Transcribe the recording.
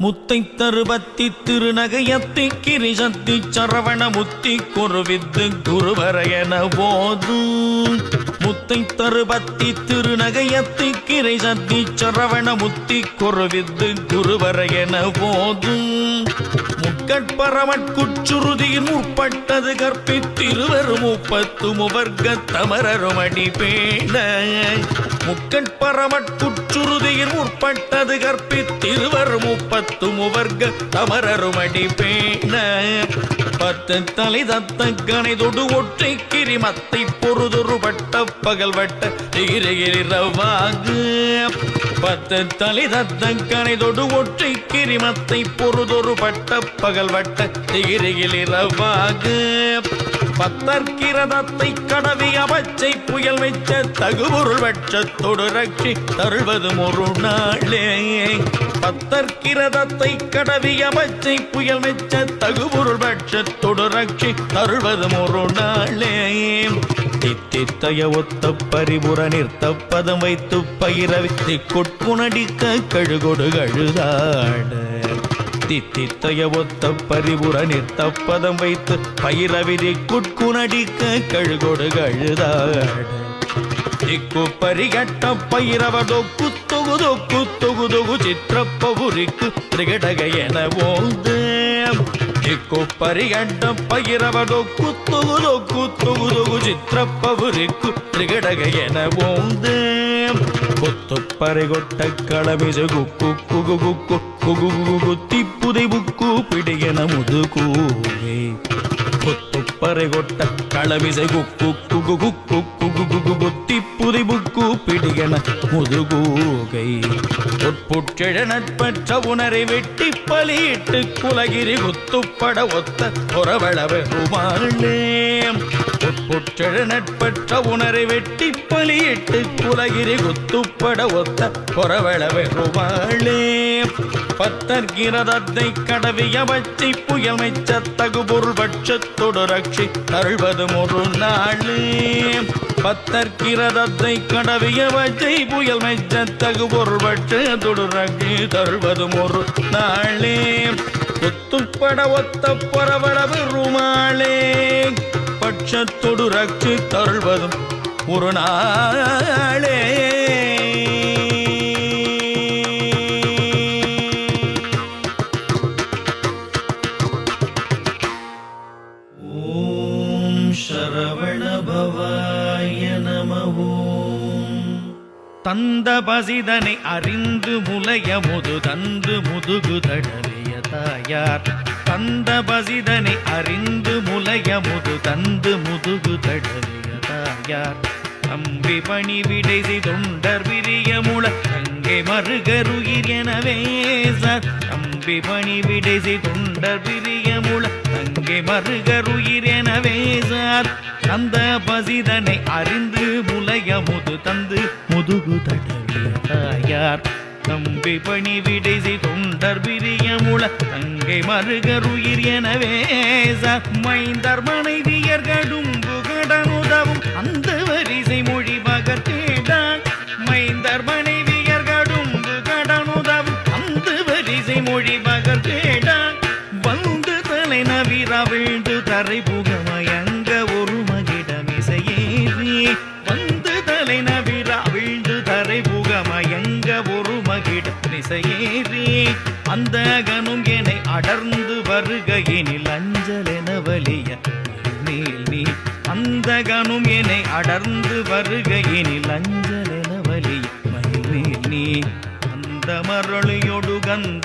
முத்தை தருபத்தி திருநகையத்தி கிரிசத்தி சரவண முத்தி குருவித்து குருவரையன போது முத்தை தருபத்தி திருநகையத்தி கிரிசத்தி சரவண முத்தி குருவித்து குருவரையன போது முக்கட்பரமட்குச்சுருதியின் முற்பட்டது கற்பித்திருவரும் முப்பத்து முவர்க்க தமரருமடி பேண முக்கட்பரமற்குச்சுருதியின் முற்பட்டது கற்பித்திருவர் முப்பத்து முவர்க்க தமரருமடி பேண. பத்து தலை தத்த கணைதொடு ஒற்றை கிரிமத்தை பொறுதொருபட்ட பகல் வட்ட திகிரிரவாகு பத்து தலை தத்த கணைதொடு ஒற்றை கிரிமத்தை பொறுதொரு பட்ட பகல் வட்ட திகிரிரவாகு பத்தற்கிரதத்தை கடவி அவச்சை புயல் வெச்ச தகுபொருள் வட்சத்தொடு ரட்சி தருள்வதும் ஒரு நாளே. பத்தற்கிரதத்தை கடவிய பச்சை புயல் மெச்ச தகுபொருள் வட்சத்தொடு ரட்சி தருள்வதும் ஒரு நாளே. தித்தித்தய ஒத்த பரிபுற நிறுத்த பதம் வைத்து பயிரவி திக்குட்புணடிக்க கழுகொடு கழுதாட. தித்தித்தய ஒத்த பரிபுற நிறுத்த பதம் வைத்து பயிரவிதி குட்குணடிக்க கழுகொடு கழுதாட. திக்கு தொகுதொக்கு தொகுதொகு சித்திரப்பவுரிக்கு திரிகடக என ஓந்து. திக்கு பரிகண்ட பயிரவடொக்கு தொகுதொக்கு தொகுதொகு சித்திரப்பவுரிக்கு திரிகடக என ஓந்து. கொத்து பறிகொட்ட களமிசு குக்கு குகு குக்கு குகு குத்தி புதை புக்கு பிடியன முதுகூரே. கொத்து பறைகொட்ட களமிசை குக்கு குகு குக்கு குகு குகு குத்தி புதி புக்கு பிடிகன முதுகூகை உட்புற்றெழ உணரை வெட்டி பலியிட்டு குலகிரி குத்துப்பட ஒத்த புறவள பெருமாளே உட்புற்றெழ உணரை வெட்டி பலியிட்டு குலகிரி குத்துப்பட ஒத்த புறவள பெருமாளே பத்தர்கிறதத்தை கடவிய வச்சி புயமைச்ச தகுபொருள் பட்சத்தொடு ரட்சி தருள்வதும் ஒரு நாளே. பத்தர்கிறதத்தை கடவிய வச்சை புயல் மெச்ச தகுபொருள் பட்சத்தொடு ரட்சி தருள்வதும் ஒரு நாளே. ஒத்துப்பட ஒத்த பரவளவு பெருமாளே பட்சத்தொடு ரட்சி தருள்வதும் ஒரு நாளே. தந்த பசிதனை அறிந்து முலைய முது தந்து முதுகு தடவிய தாயார். தந்த பசிதனை அறிந்து முலைய முது தந்து முதுகு தடவிய தாயார். தம்பி பணி விடைசி தொண்டர் விரிய முள தங்கை மறுகருயிர் எனவே சார். தம்பி பணி விடைசி தொண்டர் விரிய முள தங்கை மறுகருயிர் எனவே சார். அந்த பசிதனை அறிந்து முலைய முது தந்து முதுகு தடவியார் தம்பி பணி விடைசி தொண்டர் பிரிய முள தங்கை மருகருயிர் எனவே சார் மைந்தர் ஏறி அந்த கனும் என்னை அடர்ந்து வருகையினில் அஞ்சலென வலிய நீ அந்த கனும் என்னை அடர்ந்து வருகையினில் அஞ்சலென வலிய மயில் நீ அந்த மரளியொடு கந்த